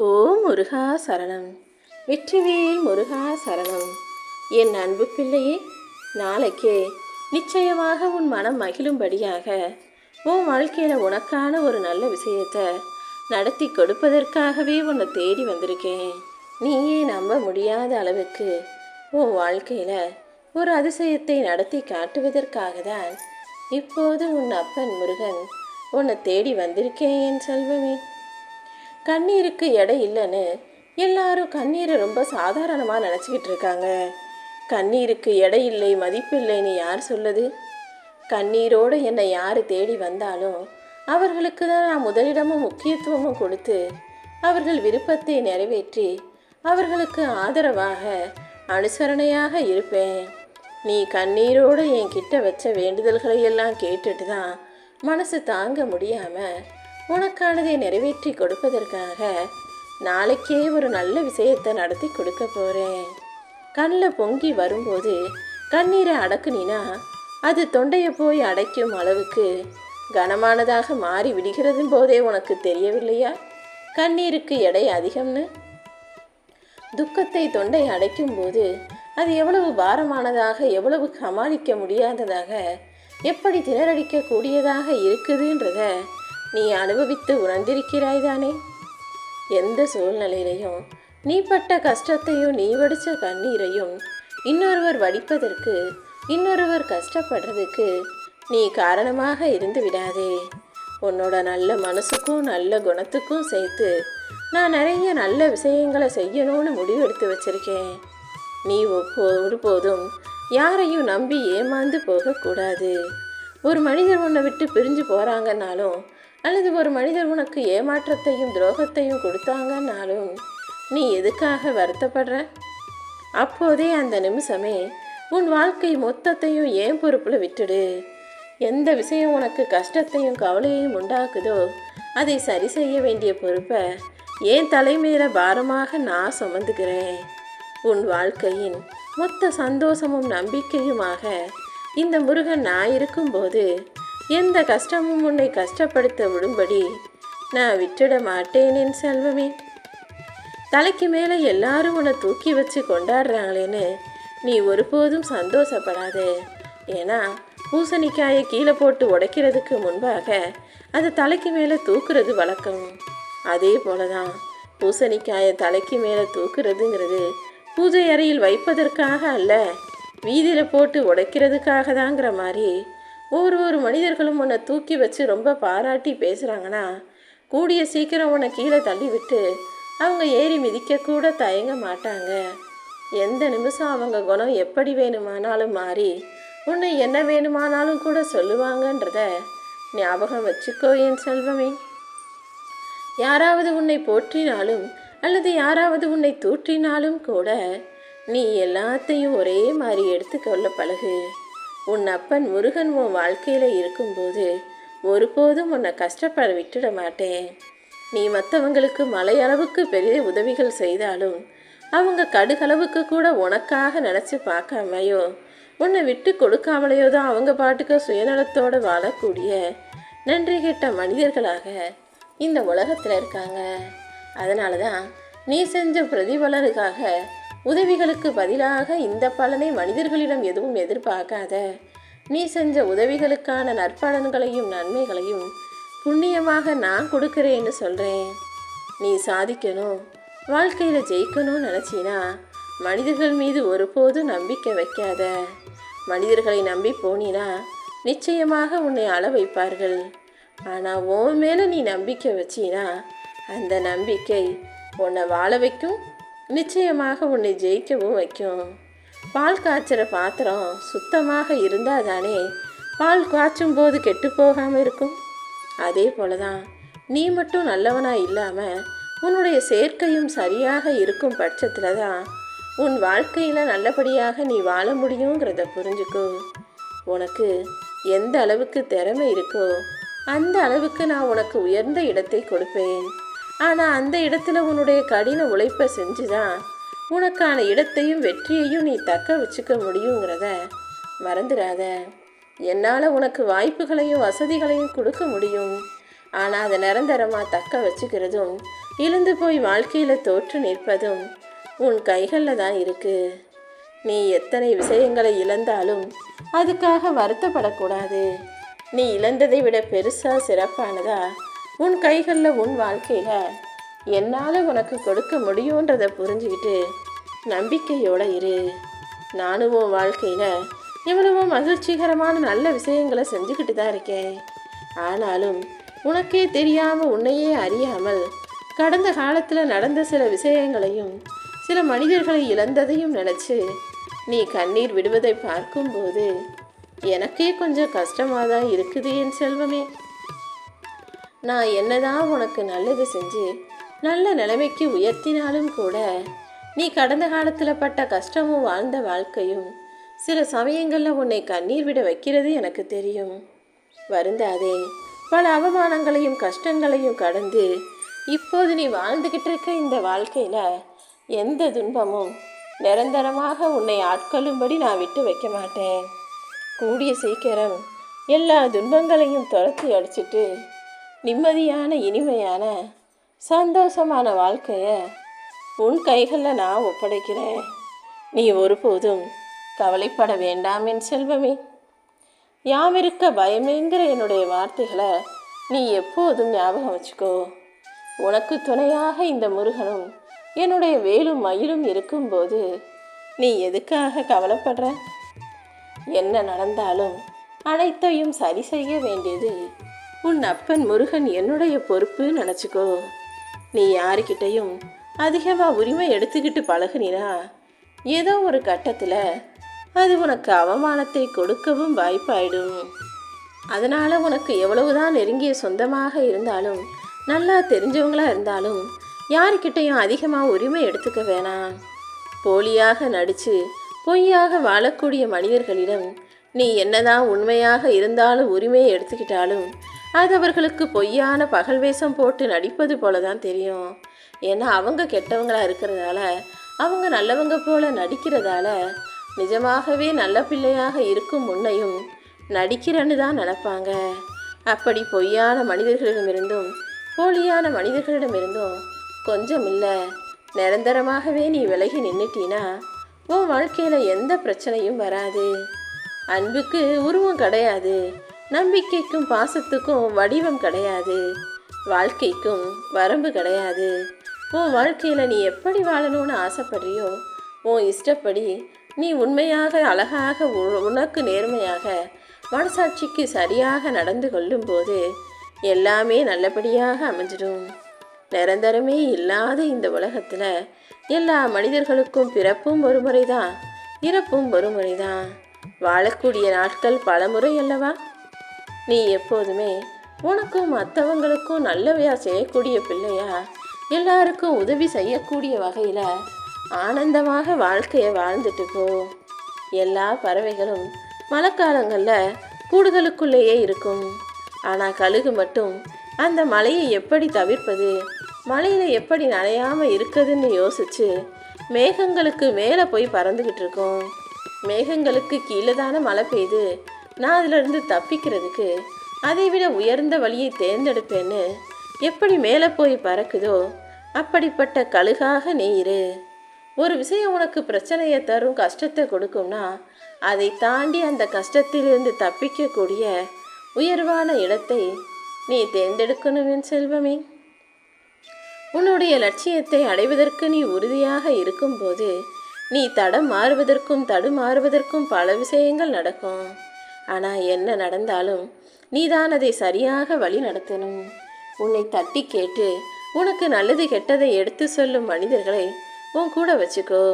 ஓ முருகா சரணம். வெற்றிவேல் முருகா சரணம். என் அன்பு பிள்ளையே நாளைக்கே நிச்சயமாக உன் மனம் மகிழும்படியாக உன் வாழ்க்கையில் உனக்கான ஒரு நல்ல விஷயத்தை நடத்தி கொடுப்பதற்காகவே உன்னை தேடி வந்திருக்கேன். நீயே நம்ப முடியாத அளவுக்கு உன் வாழ்க்கையில் ஒரு அதிசயத்தை நடத்தி காட்டுவதற்காக தான் இப்போது உன் அப்பன் முருகன் உன்னை தேடி வந்திருக்கேன் என் செல்வமே. கண்ணீருக்கு எடை இல்லைன்னு எல்லாரும் கண்ணீரை ரொம்ப சாதாரணமாக நினச்சிக்கிட்டு இருக்காங்க. கண்ணீருக்கு எடை இல்லை மதிப்பில்லைன்னு யார் சொல்லுது? கண்ணீரோடு என்னை யார் தேடி வந்தாலும் அவர்களுக்கு தான் நான் முதலிடமும் முக்கியத்துவமும் கொடுத்து அவர்கள் விருப்பத்தை நிறைவேற்றி அவர்களுக்கு ஆதரவாக அனுசரணையாக இருப்பேன். நீ கண்ணீரோடு என் கிட்ட வச்ச வேண்டுதல்களை எல்லாம் கேட்டுட்டு தான் மனசு தாங்க முடியாமல் உனக்கானதை நிறைவேற்றி கொடுப்பதற்காக நாளைக்கே ஒரு நல்ல விஷயத்தை நடத்தி கொடுக்க போகிறேன் கண்ணில் பொங்கி வரும்போது கண்ணீரை அடக்குனினா அது தொண்டையை போய் அடைக்கும் அளவுக்கு கனமானதாக மாறி விடுகிறதும் போதே உனக்கு தெரியவில்லையா? கண்ணீருக்கு எடை அதிகம்னு? துக்கத்தை தொண்டை அடைக்கும் போது அது எவ்வளவு பாரமானதாக எவ்வளவு சமாளிக்க முடியாததாக எப்படி திணறடிக்கக்கூடியதாக இருக்குதுன்றதை இருக்குதுன்றத நீ அனுபவித்து உணர்ந்திருக்கிறாய் தானே? எந்த சூழ்நிலையிலையும் நீ பட்ட கஷ்டத்தையும் நீ வடித்த கண்ணீரையும் இன்னொருவர் வடிப்பதற்கு இன்னொருவர் கஷ்டப்படுறதுக்கு நீ காரணமாக இருந்து விடாதே. உன்னோட நல்ல மனசுக்கும் நல்ல குணத்துக்கும் சேர்த்து நான் நிறைய நல்ல விஷயங்களை செய்யணும்னு முடிவெடுத்து வச்சிருக்கேன். நீ ஒப்போ ஒருபோதும் யாரையும் நம்பி ஏமாந்து போகக்கூடாது. ஒரு மனிதர் உன்னை விட்டு பிரிஞ்சு போகிறாங்கன்னாலும் அல்லது ஒரு மனிதர் உனக்கு ஏமாற்றத்தையும் துரோகத்தையும் கொடுத்தாங்கன்னாலும் நீ எதுக்காக வருத்தப்படுற? அப்போதே அந்த நிமிஷமே உன் வாழ்க்கை மொத்தத்தையும் ஏன் பொறுப்பில் விட்டுடு? எந்த விஷயம் உனக்கு கஷ்டத்தையும் கவலையையும் உண்டாக்குதோ அதை சரி செய்ய வேண்டிய பொறுப்பை ஏன் தலைமையில பாரமாக நான் சுமந்துக்கிறேன்? உன் வாழ்க்கையின் மொத்த சந்தோஷமும் நம்பிக்கையுமாக இந்த முருகன் நான் இருக்கும்போது எந்த கஷ்டமும் உன்னை கஷ்டப்படுத்த விடும்படி நான் விட்டுட மாட்டேன் என் செல்வமே. தலைக்கு மேலே எல்லாரும் உன்னை தூக்கி வச்சு கொண்டாடுறாங்களேன்னு நீ ஒருபோதும் சந்தோஷப்படாதே. ஏன்னா பூசணிக்காயை கீழே போட்டு உடைக்கிறதுக்கு முன்பாக அது தலைக்கு மேலே தூக்குறது வழக்கம். அதே போல தான் பூசணிக்காயை தலைக்கு மேலே தூக்குறதுங்கிறது பூஜை அறையில் வைப்பதற்காக அல்ல வீதியில் போட்டு உடைக்கிறதுக்காக தாங்கிற மாதிரி ஒரு ஒரு மனிதர்களும் உன்னை தூக்கி வச்சு ரொம்ப பாராட்டி பேசுகிறாங்கன்னா கூடிய சீக்கிரம் உன்னை கீழே தள்ளி விட்டு அவங்க ஏறி மிதிக்க கூட தயங்க மாட்டாங்க. எந்த நிமிஷம் அவங்க குணம் எப்படி வேணுமானாலும் மாறி உன்னை என்ன வேணுமானாலும் கூட சொல்லுவாங்கன்றத ஞாபகம் வச்சுக்கோ என் செல்வமே. யாராவது உன்னை போற்றினாலும் அல்லது யாராவது உன்னை தூற்றினாலும் கூட நீ எல்லாத்தையும் ஒரே மாதிரி எடுத்துக்கொள்ள பழகு. உன் அப்பன் முருகன் உன் வாழ்க்கையில் இருக்கும்போது ஒருபோதும் உன்னை கஷ்டப்பட விட்டுட மாட்டேன். நீ மற்றவங்களுக்கு மலையளவுக்கு பெரிய உதவிகள் செய்தாலும் அவங்க கடுகளவுக்கு கூட உனக்காக நினச்சி பார்க்காமையோ உன்னை விட்டு கொடுக்காமலையோ தான் அவங்க பாட்டுக்கு சுயநலத்தோடு வாழக்கூடிய நன்றி கெட்ட மனிதர்களாக இந்த உலகத்தில் இருக்காங்க. அதனால தான் நீ செஞ்ச பிரதிபலனுக்காக உதவிகளுக்கு பதிலாக இந்த பலனை மனிதர்களிடம் எதுவும் எதிர்பார்க்காத. நீ செஞ்ச உதவிகளுக்கான நற்பலன்களையும் நன்மைகளையும் புண்ணியமாக நான் கொடுக்குறேன்னு சொல்கிறேன் நீ சாதிக்கணும் வாழ்க்கையில் ஜெயிக்கணும்னு நினச்சினா மனிதர்கள் மீது ஒருபோதும் நம்பிக்கை வைக்காத. மனிதர்களை நம்பி போனினா நிச்சயமாக உன்னை அள வைப்பார்கள். ஆனால் உன் மேலே நீ நம்பிக்கை வச்சினா அந்த நம்பிக்கை உன்னை வாழ வைக்கும் நிச்சயமாக உன்னை ஜெயிக்கவும் வைக்கும். பால் காய்ச்சுற பாத்திரம் சுத்தமாக இருந்தால் தானே பால் காய்ச்சும் போது கெட்டு போகாமல் இருக்கும்? அதே போல தான் நீ மட்டும் நல்லவனாக இல்லாமல் உன்னுடைய சேர்க்கையும் சரியாக இருக்கும் பட்சத்தில் தான் உன் வாழ்க்கையில் நல்லபடியாக நீ வாழ முடியுங்கிறத புரிஞ்சுக்கோ. உனக்கு எந்த அளவுக்கு திறமை இருக்கோ அந்த அளவுக்கு நான் உனக்கு உயர்ந்த இடத்தை கொடுப்பேன். ஆனால் அந்த இடத்துல உன்னுடைய கடின உழைப்பை செஞ்சு தான் உனக்கான இடத்தையும் வெற்றியையும் நீ தக்க வச்சுக்க முடியுங்கிறத மறந்துடாத. என்னால் உனக்கு வாய்ப்புகளையும் வசதிகளையும் கொடுக்க முடியும். ஆனால் அதை நிரந்தரமாக தக்க வச்சுக்கிறதும் இழந்து போய் வாழ்க்கையில் தோற்று நிற்பதும் உன் கைகளில் தான் இருக்குது நீ எத்தனை விஷயங்களை இழந்தாலும் அதுக்காக வருத்தப்படக்கூடாது. நீ இழந்ததை விட பெருசாக சிறப்பானதா? உன் கைகளில் உன் வாழ்க்கையில் என்னால் உனக்கு கொடுக்க முடியுன்றதை புரிஞ்சுக்கிட்டு நம்பிக்கையோடு இரு. நானும் உன் வாழ்க்கையில் இவ்வளவு மகிழ்ச்சிகரமான நல்ல விஷயங்களை செஞ்சுக்கிட்டு தான் இருக்கேன். ஆனாலும் உனக்கே தெரியாமல் உன்னையே அறியாமல் கடந்த காலத்தில் நடந்த சில விஷயங்களையும் சில மனிதர்களை இழந்ததையும் நினச்சி நீ கண்ணீர் விடுவதை பார்க்கும்போது எனக்கே கொஞ்சம் கஷ்டமாக தான் இருக்குது என் செல்வமே. நான் என்னதான் உனக்கு நல்லது செஞ்சு நல்ல நிலைமைக்கு உயர்த்தினாலும் கூட நீ கடந்த காலத்தில் பட்ட கஷ்டமும் வாழ்ந்த வாழ்க்கையும் சில சமயங்களில் உன்னை கண்ணீர் விட வைக்கிறது எனக்கு தெரியும். வருந்தாதே பல அவமானங்களையும் கஷ்டங்களையும் கடந்து இப்போது நீ வாழ்ந்துக்கிட்டு இருக்க இந்த வாழ்க்கையில் எந்த துன்பமும் நிரந்தரமாக உன்னை ஆட்கொள்ளும்படி நான் விட்டு வைக்க மாட்டேன். கூடிய சீக்கிரம் எல்லா துன்பங்களையும் துரத்தி அடிச்சிட்டு நிம்மதியான இனிமையான சந்தோஷமான வாழ்க்கையை உன் கைகளில் நான் ஒப்படைக்கிறேன். நீ ஒருபோதும் கவலைப்பட வேண்டாம் என் செல்வமே. யாமிருக்க பயமேங்கிற என்னுடைய வார்த்தைகளை நீ எப்போதும் ஞாபகம் வச்சுக்கோ. உனக்கு துணையாக இந்த முருகனும் என்னுடைய வேலும் மயிலும் இருக்கும்போது நீ எதுக்காக கவலைப்படுற? என்ன நடந்தாலும் அனைத்தையும் சரி செய்ய வேண்டியது உன் அப்பன் முருகன் என்னுடைய பொறுப்பு நினச்சிக்கோ. நீ யாருக்கிட்டையும் அதிகமாக உரிமை எடுத்துக்கிட்டு பழகுனினா ஏதோ ஒரு கட்டத்தில் அது உனக்கு அவமானத்தை கொடுக்கவும் வாய்ப்பாயிடும். அதனால் உனக்கு எவ்வளவுதான் நெருங்கிய சொந்தமாக இருந்தாலும் நல்லா தெரிஞ்சவங்களாக இருந்தாலும் யாருக்கிட்டையும் அதிகமாக உரிமை எடுத்துக்க வேணாம். போலியாக நடித்து பொய்யாக வாழக்கூடிய மனிதர்களிடம் நீ என்னதான் உண்மையாக இருந்தாலும் உரிமையை எடுத்துக்கிட்டாலும் அது அவர்களுக்கு பொய்யான பகல் வேஷம் போட்டு நடிப்பது போல தான் தெரியும். ஏன்னா அவங்க கெட்டவங்களாக இருக்கிறதால அவங்க நல்லவங்க போல நடிக்கிறதால நிஜமாகவே நல்ல பிள்ளையாக இருக்கும் முன்னையும் நடிக்கிறேன்னு தான் நினப்பாங்க. அப்படி பொய்யான மனிதர்களிடமிருந்தும் போலியான மனிதர்களிடமிருந்தும் கொஞ்சம் இல்லை. நிரந்தரமாகவே நீ விலகி நின்றுட்டீனா உன் வாழ்க்கையில் எந்த பிரச்சனையும் வராது. அன்புக்கு உருவம் கிடையாது. நம்பிக்கைக்கும் பாசத்துக்கும் வடிவம் கிடையாது. வாழ்க்கைக்கும் வரம்பு கிடையாது. உன் வாழ்க்கையில் நீ எப்படி வாழணும்னு ஆசைப்படுறியோ உன் இஷ்டப்படி நீ உண்மையாக அழகாக உ- உனக்கு நேர்மையாக மனசாட்சிக்கு சரியாக நடந்து கொள்ளும்போது எல்லாமே நல்லபடியாக அமைஞ்சிடும். நிரந்தரமே இல்லாத இந்த உலகத்தில் எல்லா மனிதர்களுக்கும் பிறப்பும் ஒரு முறைதான் இறப்பும் ஒரு முறைதான். வாழக்கூடிய நாட்கள் பல முறை அல்லவா? நீ எப்போதுமே உனக்கும் மற்றவங்களுக்கும் நல்லவையாக செய்யக்கூடிய பிள்ளையா? எல்லாருக்கும் உதவி செய்யக்கூடிய வகையில் ஆனந்தமாக வாழ்க்கையை வாழ்ந்துட்டு போ. எல்லா பறவைகளும் மழைக்காலங்களில் கூடுதலுக்குள்ளேயே இருக்கும். ஆனால் கழுகு மட்டும் அந்த மலையை எப்படி தவிர்ப்பது? மலையில் எப்படி நனையாமல் இருக்குதுன்னு யோசிச்சு மேகங்களுக்கு மேலே போய் பறந்துக்கிட்டு இருக்கோம். மேகங்களுக்கு கீழே தானே மழை பெய்யுது. நான் அதிலிருந்து தப்பிக்கிறதுக்கு அதை விட உயர்ந்த வழியை தேர்ந்தெடுப்பேன்னு எப்படி மேலே போய் பறக்குதோ அப்படிப்பட்ட கழுகாக நீ இரு. ஒரு விஷயம் உனக்கு பிரச்சனையை தரும் கஷ்டத்தை கொடுக்கும்னா அதை தாண்டி அந்த கஷ்டத்திலிருந்து தப்பிக்கக்கூடிய உயர்வான இடத்தை நீ தேர்ந்தெடுக்கணும் என் செல்வமே. உன்னுடைய லட்சியத்தை அடைவதற்கு நீ உறுதியாக இருக்கும்போது நீ தடம் மாறுவதற்கும் தடுமாறுவதற்கும் பல விஷயங்கள் நடக்கும். ஆனால் என்ன நடந்தாலும் நீதான் அதை சரியாக வழி நடத்தணும். உன்னை தட்டி கேட்டு உனக்கு நல்லது கெட்டதை எடுத்து சொல்லும் மனிதர்களை உன் கூட வச்சுக்கோ.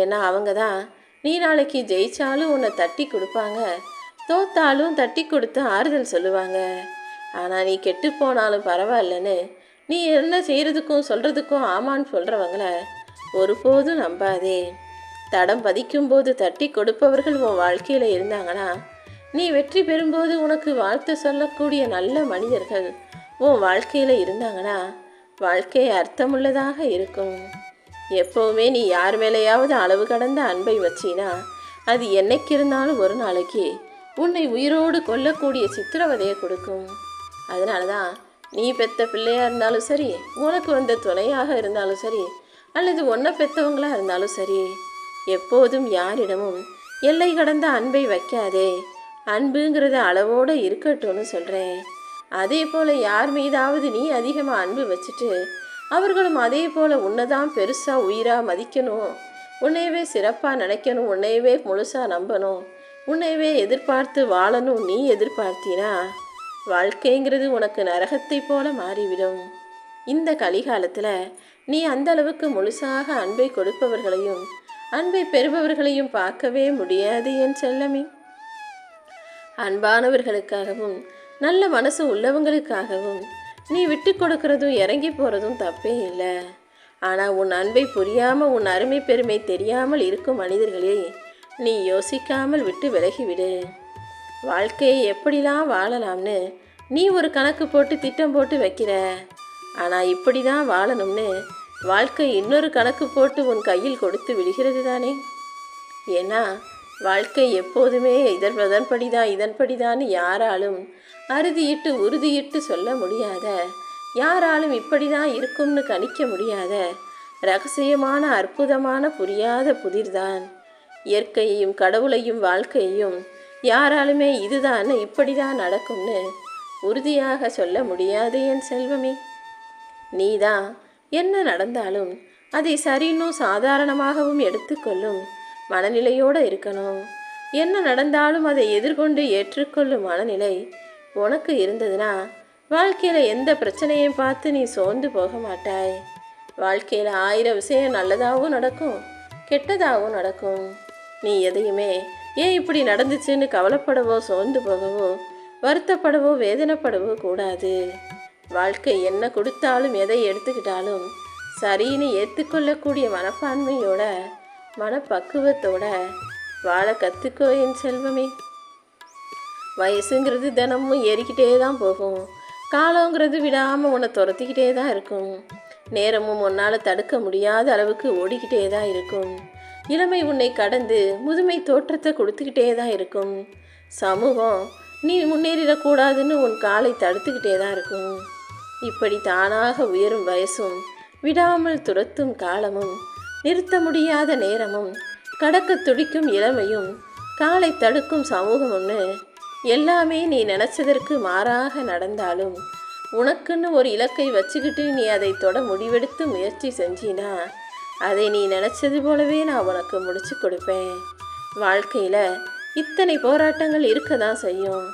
ஏன்னா அவங்க தான் நீ நாளைக்கு ஜெயிச்சாலும் உன்னை தட்டி கொடுப்பாங்க. தோத்தாலும் தட்டி கொடுத்து ஆறுதல் சொல்லுவாங்க. ஆனால் நீ கெட்டு போனாலும் பரவாயில்லன்னு நீ என்ன செய்கிறதுக்கும் சொல்கிறதுக்கும் ஆமான்னு சொல்கிறவங்கள ஒருபோதும் நம்பாதே. தடம் பதிக்கும்போது தட்டி கொடுப்பவர்கள் உன் வாழ்க்கையில் இருந்தாங்கன்னா நீ வெற்றி பெறும்போது உனக்கு வாழ்த்து சொல்லக்கூடிய நல்ல மனிதர்கள் உன் வாழ்க்கையில் இருந்தாங்கன்னா வாழ்க்கை அர்த்தமுள்ளதாக இருக்கும். எப்போவுமே நீ யார் மேலேயாவது அளவு கடந்த அன்பை வச்சினா அது என்னைக்கு இருந்தாலும் ஒரு நாளைக்கு உன்னை உயிரோடு கொல்லக்கூடிய சித்திரவதையை கொடுக்கும். அதனால தான் நீ பெத்த பிள்ளையாக இருந்தாலும் சரி உனக்கு வந்த துணையாக இருந்தாலும் சரி அல்லது ஒன்றை பெற்றவங்களாக இருந்தாலும் சரி எப்போதும் யாரிடமும் எல்லை கடந்த அன்பை வைக்காதே. அன்புங்கிறது அளவோடு இருக்கட்டும்னு சொல்கிறேன் அதே போல் யார் மீதாவது நீ அதிகமாக அன்பு வச்சுட்டு அவர்களும் அதே போல் உன்னை தான் பெருசாக உயிராக மதிக்கணும். உன்னையவே சிறப்பாக நினைக்கணும் உன்னையவே முழுசாக நம்பணும். உன்னையவே எதிர்பார்த்து வாழணும் நீ எதிர்பார்த்தினா வாழ்க்கைங்கிறது உனக்கு நரகத்தை போல மாறிவிடும். இந்த கலிகாலத்தில் நீ அந்த அளவுக்கு முழுசாக அன்பை கொடுப்பவர்களையும் அன்பை பெறுபவர்களையும் பார்க்கவே முடியாது என் செல்லமே. அன்பானவர்களுக்காகவும் நல்ல மனசு உள்ளவங்களுக்காகவும் நீ விட்டு கொடுக்கறதும் இறங்கி போகிறதும் தப்பே இல்லை. ஆனால் உன் அன்பை புரியாமல் உன் அருமை பெருமை தெரியாமல் இருக்கும் மனிதர்களே நீ யோசிக்காமல் விட்டு விலகிவிடு. வாழ்க்கையை எப்படிலாம் வாழலாம்னு நீ ஒரு கணக்கு போட்டு திட்டம் போட்டு வைக்கிற. ஆனால் இப்படி தான் வாழணும்னு வாழ்க்கை இன்னொரு கணக்கு போட்டு உன் கையில் கொடுத்து விடுகிறது தானே? ஏன்னா வாழ்க்கை எப்போதுமே இதன் அதன்படிதான் தான் யாராலும் அறுதியிட்டு உறுதியிட்டு சொல்ல முடியாத யாராலும் இப்படி தான் இருக்கும்னு கணிக்க முடியாத ரகசியமான அற்புதமான புரியாத புதிர்தான். இயற்கையையும் கடவுளையும் வாழ்க்கையையும் யாராலுமே இதுதான் இப்படி தான் நடக்கும்னு உறுதியாக சொல்ல முடியாது என் செல்வமே. நீதான் என்ன நடந்தாலும் அதை சரின்னும் சாதாரணமாகவும் எடுத்துக்கொள்ளும் மனநிலையோடு இருக்கணும். என்ன நடந்தாலும் அதை எதிர்கொண்டு ஏற்றுக்கொள்ளும் மனநிலை உனக்கு இருந்ததுன்னா வாழ்க்கையில் எந்த பிரச்சனையும் பார்த்து நீ சோர்ந்து போக மாட்டாய். வாழ்க்கையில் ஆயிரம் விஷயம் நல்லதாகவும் நடக்கும் கெட்டதாகவும் நடக்கும். நீ எதையுமே ஏன் இப்படி நடந்துச்சுன்னு கவலைப்படவோ சோர்ந்து போகவோ வருத்தப்படவோ வேதனைப்படவோ கூடாது. வாழ்க்கை என்ன கொடுத்தாலும் எதை எடுத்துக்கிட்டாலும் சரின்னு ஏற்றுக்கொள்ளக்கூடிய மனப்பான்மையோட மனப்பக்குவத்தோட வாழ கற்றுக்கோ என் செல்வமே. வயசுங்கிறது தினமும் ஏறிக்கிட்டே தான் போகும். காலங்கிறது விடாமல் உன்னை துரத்திக்கிட்டே தான் இருக்கும். நேரமும் உன்னால் தடுக்க முடியாத அளவுக்கு ஓடிக்கிட்டே தான் இருக்கும். இளமை உன்னை கடந்து முதுமை தோற்றத்தை கொடுத்துக்கிட்டே தான் இருக்கும். சமூகம் நீ முன்னேறிடக்கூடாதுன்னு உன் காலை தடுத்துக்கிட்டே தான் இருக்கும். இப்படி தானாக உயரும் வயசும் விடாமல் துரத்தும் காலமும் நிறுத்த முடியாத நேரமும் கடக்க துடிக்கும் இளமையும் காலை தடுக்கும் சமூகம்னு எல்லாமே நீ நினச்சதற்கு மாறாக நடந்தாலும் உனக்குன்னு ஒரு இலக்கை வச்சுக்கிட்டு நீ அதை தொட முடிவெடுத்து முயற்சி செஞ்சினா அதை நீ நினச்சது போலவே நான் உனக்கு முடிச்சு கொடுப்பேன். வாழ்க்கையில் இத்தனை போராட்டங்கள் இருக்க தான் செய்யும்.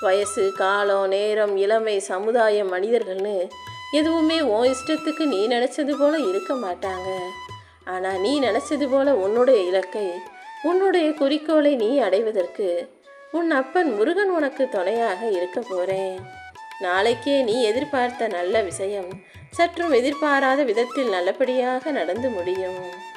வயசு காலம் நேரம் இளமை சமுதாயம் மனிதர்கள்னு எதுவுமே உன் இஷ்டத்துக்கு நீ நினச்சது போல இருக்க மாட்டாங்க. ஆனால் நீ நினச்சது போல உன்னுடைய இலக்கை உன்னுடைய குறிக்கோளை நீ அடைவதற்கு உன் அப்பன் முருகன் உனக்கு துணையாக இருக்க போகிறேன் நாளைக்கே நீ எதிர்பார்த்த நல்ல விஷயம் சற்றும் எதிர்பாராத விதத்தில் நல்லபடியாக நடந்து முடியும்.